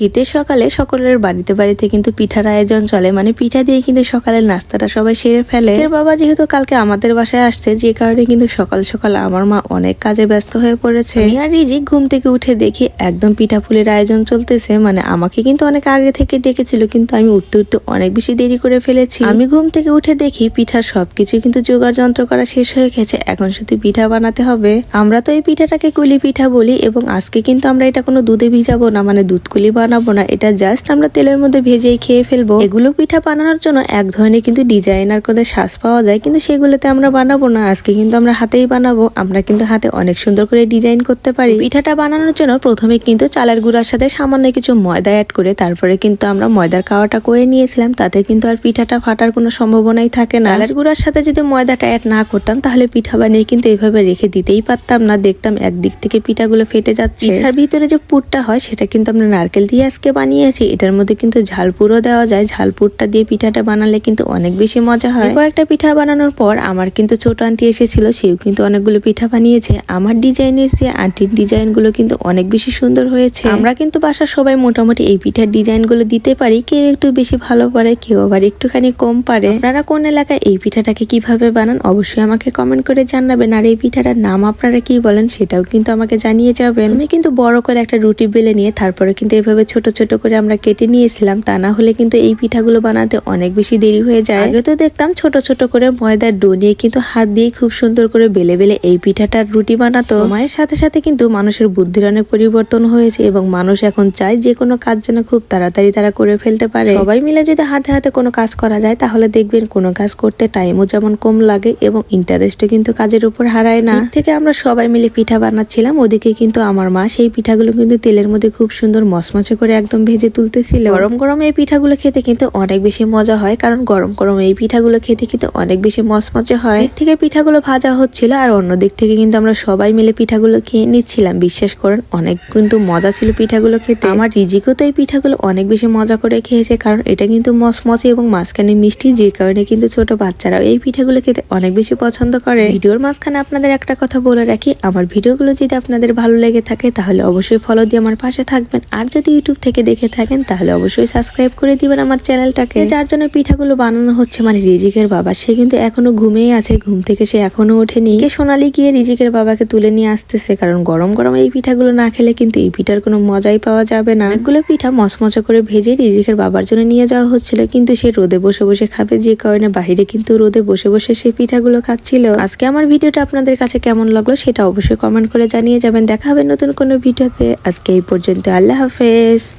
শীতের সকালে সকলের বাড়িতে বাড়িতে কিন্তু পিঠার আয়োজন চলে। মানে পিঠা দিয়ে কিন্তু সকালের নাস্তাটা সবাই সেরে ফেলে। এর বাবা যেহেতু কালকে আমাদের বাসায় আসছে, যে কারণে কিন্তু সকাল সকাল আমার মা অনেক কাজে ব্যস্ত হয়ে পড়েছে। আর রিজি ঘুম থেকে উঠে দেখি একদম পিঠা পুলির আয়োজন চলতেছে। মানে আমাকে কিন্তু অনেক আগে থেকে ডেকেছিল, কিন্তু আমি উঠতে উঠতে অনেক বেশি দেরি করে ফেলেছি। আমি ঘুম থেকে উঠে দেখি পিঠার সবকিছু কিন্তু জোগাড় যন্ত্র করা শেষ হয়ে গেছে। এখন শুধু পিঠা বানাতে হবে। আমরা তো এই পিঠাটাকে কুলি পিঠা বলি, এবং আজকে কিন্তু আমরা এটা কোনো দুধে ভিজাবো না মানে দুধ কুলি বানাবো না, এটা জাস্ট আমরা তেলের মধ্যে ভেজেই খেয়ে ফেলব। এগুলো পিঠা বানানোর জন্য এক ধরনের কিন্তু ডিজাইনার করে শ্বাস পাওয়া যায়, কিন্তু সেগুলোতে আমরা বানাবো না। আজকে কিন্তু আমরা হাতেই বানাবো, আমরা কিন্তু হাতে অনেক সুন্দর করে ডিজাইন করতে পারি। পিঠাটা বানানোর জন্য প্রথমে কিন্তু চালের গুঁড়ার সাথে সামান্য কিছু ময়দা অ্যাড করে তারপরে কিন্তু আমরা ময়দার খাওয়াটা করে নিয়েছিলাম, তাতে কিন্তু আর পিঠাটা ফাটার কোনো সম্ভাবনাই থাকে না। চালের গুঁড়ার সাথে যদি ময়দাটা অ্যাড না করতাম, তাহলে পিঠা বানিয়ে কিন্তু এইভাবে রেখে দিতেই পারতাম না। দেখতাম একদিক থেকে পিঠাগুলো ফেটে যাচ্ছে। পিঠার ভিতরে যে পুরটা হয়, সেটা কিন্তু আমরা নারকেল দিয়ে আজকে বানিয়েছি, এটার মধ্যে কিন্তু ঝালপুরও দেওয়া যায়। ঝালপুরটা দিয়ে পিঠাটা বানালে কিন্তু অনেক বেশি মজা হয়। কয়েকটা পিঠা বানানোর পর আমার কিন্তু ছোট আন্টি এসেছিল, সেও কিন্তু অনেকগুলো পিঠা বানিয়েছে। আমার ডিজাইনের যে আন্টির ডিজাইনগুলো কিন্তু অনেক বেশি সুন্দর হয়েছে। আমরা কিন্তু বাসার সবাই মোটামুটি এই পিঠার ডিজাইনগুলো দিতে পারি, কেউ একটু বেশি ভালো পারে, কেউ আবার একটুখানি কম পারে। আপনারা কোন এলাকায় এই পিঠাটাকে কীভাবে বানান, অবশ্যই আমাকে কমেন্ট করে জানাবেন। আর এই পিঠাটার নাম আপনারা কি বলেন, সেটাও কিন্তু আমাকে জানিয়ে যাবেন। আমি কিন্তু বড় করে একটা রুটি বেলে নিয়ে, তারপরে কিন্তু এভাবে ছোট ছোট করে আমরা কেটে নিয়েছিলাম, তা না হলে কিন্তু এই পিঠাগুলো বানাতে অনেক বেশি দেরি হয়ে যায়। আগে তো দেখতাম ছোট ছোট করে ময়দার ডো নিয়ে কিন্তু হাত দিয়ে খুব সুন্দর করে বেলে বেলে এই পিঠাটার রুটি বানাতো। মায়ের সাথে সাথে কিন্তু মানুষের বুদ্ধির অনেক পরিবর্তন হয়েছে এবং মানুষ এখন চায় যে কোনো কাজ যেন খুব তাড়াতাড়ি তারা করে ফেলতে পারে। সবাই মিলে যদি হাতে হাতে কোনো কাজ করা যায়, তাহলে দেখবেন কোনো কাজ করতে টাইমও যেমন কম লাগে এবং ইন্টারেস্টও কিন্তু কাজের উপর হারায় না। থেকে আমরা সবাই মিলে পিঠা বানাচ্ছিলাম, ওদিকে কিন্তু আমার মা সেই পিঠাগুলো কিন্তু তেলের মধ্যে খুব সুন্দর মচমচে করে একদম ভেজে তুলতেছিল গরম গরম এই পিঠাগুলো খেতে কিন্তু অনেক বেশি মজা হয় কারণ গরম গরম এই পিঠাগুলো খেতে কিন্তু অনেক বেশি মচমচে হয়। এর থেকে পিঠাগুলো ভাজা হচ্ছিল আর অন্য দিক থেকে কিন্তু আমরা সবাই মিলে পিঠাগুলো খেয়ে নিচ্ছিলাম। বিশ্বাস করেন অনেক কিন্তু মজা ছিল পিঠাগুলো খেতে। আমার রিজিকও তো এই পিঠাগুলো অনেক বেশি মজা করে খেয়েছে কারণ এটা কিন্তু মচমচে এবং মাঝখানে মিষ্টি যে কারণে কিন্তু ছোট বাচ্চারাও এই পিঠাগুলো খেতে অনেক বেশি পছন্দ করে। ভিডিওর মাঝখানে আপনাদের একটা কথা বলে রাখি আমার ভিডিওগুলো যদি আপনাদের ভালো লেগে থাকে তাহলে অবশ্যই ফলো দিয়ে আমার পাশে থাকবেন। আর যদি ইউটিউব থেকে দেখে থাকেন তাহলে অবশ্যই সাবস্ক্রাইব করে দিবেন আমার চ্যানেলটাকে। যার জন্য পিঠাগুলো বানানো হচ্ছে মানে রিজিকের বাবা সে কিন্তু এখনও ঘুমিয়ে আছে ঘুম থেকে সে এখনও ওঠেনি। কে সোনালি গিয়ে রিজিকের বাবাকে তুলে নিয়ে আসতেছে কারণ গরম গরম এই পিঠাগুলো না খেলে কিন্তু এই পিঠার কোনো মজাই পাওয়া যাবে না। অনেকগুলো পিঠা মচমচা করে ভেজে রিজিকের বাবার জন্য নিয়ে যাওয়া হচ্ছিল কিন্তু সে রোদে বসে বসে খাবে যে কারণে বাইরে কিন্তু রোদে বসে বসে সেই পিঠাগুলো খাচ্ছিল। আজকে আমার ভিডিওটা আপনাদের কাছে কেমন লাগল সেটা অবশ্যই কমেন্ট করে জানিয়ে যাবেন। দেখা হবে নতুন কোনো ভিডিওতে। আজকে এই পর্যন্ত আল্লাহ হাফেজ। noches.